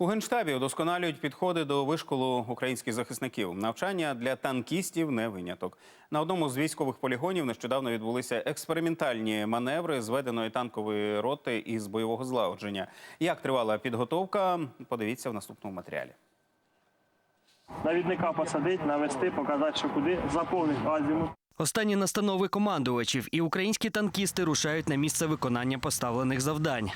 У генштабі удосконалюють підходи до вишколу українських захисників. Навчання для танкістів не виняток. На одному з військових полігонів нещодавно відбулися експериментальні маневри зведеної танкової роти із бойового злагодження. Як тривала підготовка? Подивіться в наступному матеріалі. навідника посадити, навести, показати, що куди, заповнити азімут. Останні настанови командувачів і українські танкісти рушають на місце виконання поставлених завдань.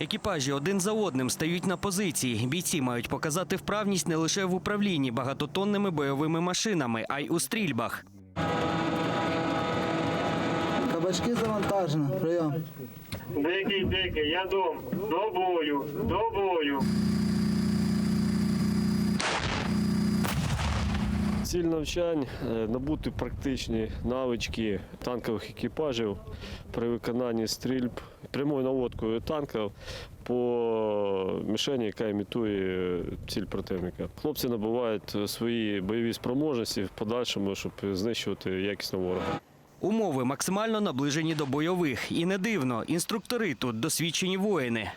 Екіпажі один за одним стають на позиції. Бійці мають показати вправність не лише в управлінні багатотонними бойовими машинами, а й у стрільбах. Кабачки завантажено. Прийом. Дикий, дикий, я дом. До бою, до бою. Ціль навчань е, набути практичні навички танкових екіпажів при виконанні стрільб прямою наводкою танків по мішені, яка імітує ціль противника. Хлопці набувають свої бойові спроможності в подальшому, щоб знищувати якісно ворога. Умови максимально наближені до бойових. І не дивно, інструктори тут досвідчені воїни.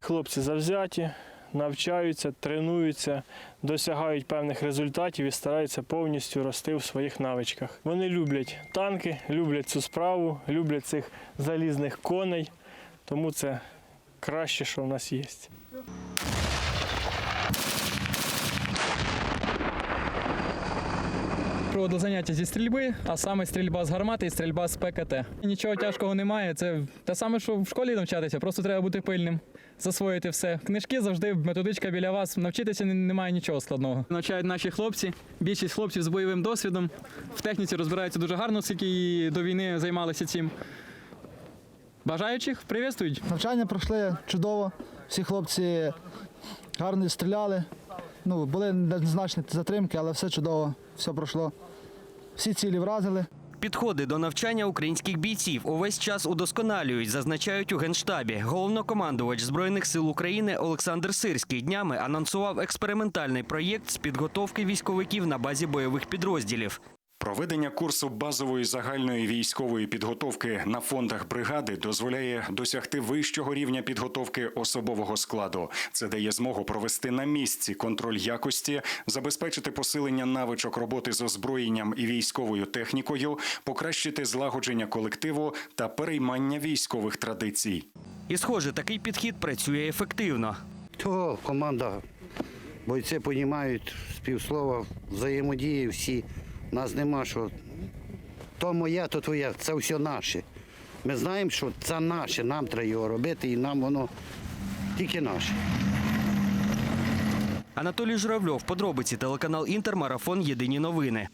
Хлопці завзяті, навчаються, тренуються, досягають певних результатів і стараються повністю рости в своїх навичках. Вони люблять танки, люблять цю справу, люблять цих залізних коней, тому це краще, що в нас є. Проводив заняття зі стрільби, а саме стрільба з гармати і стрільба з ПКТ. Нічого тяжкого немає. Це те саме, що в школі навчатися, просто треба бути пильним, засвоїти все. Книжки завжди, методичка біля вас. Навчитися немає нічого складного. Навчають наші хлопці. Більшість хлопців з бойовим досвідом. В техніці розбираються дуже гарно, оскільки і до війни займалися цим. Бажаючих привітствують. Навчання пройшли чудово. Всі хлопці гарно стріляли. Ну, були незначні затримки, але все чудово, все пройшло. Всі цілі вразили. Підходи до навчання українських бійців увесь час удосконалюють, зазначають у генштабі. Головнокомандувач збройних сил України Олександр Сирський днями анонсував експериментальний проєкт з підготовки військовиків на базі бойових підрозділів. Проведення курсу базової загальної військової підготовки на фондах бригади дозволяє досягти вищого рівня підготовки особового складу. Це дає змогу провести на місці контроль якості, забезпечити посилення навичок роботи з озброєнням і військовою технікою, покращити злагодження колективу та переймання військових традицій. І, схоже, такий підхід працює ефективно. То команда, бойці розуміють співслова, взаємодії всі. Нас нема, що то моє, то твоє, це все наше. Ми знаємо, що це наше, нам треба його робити, і нам воно тільки наше. Анатолій Журавльов, подробиці телеканал Інтер, марафон Єдині новини.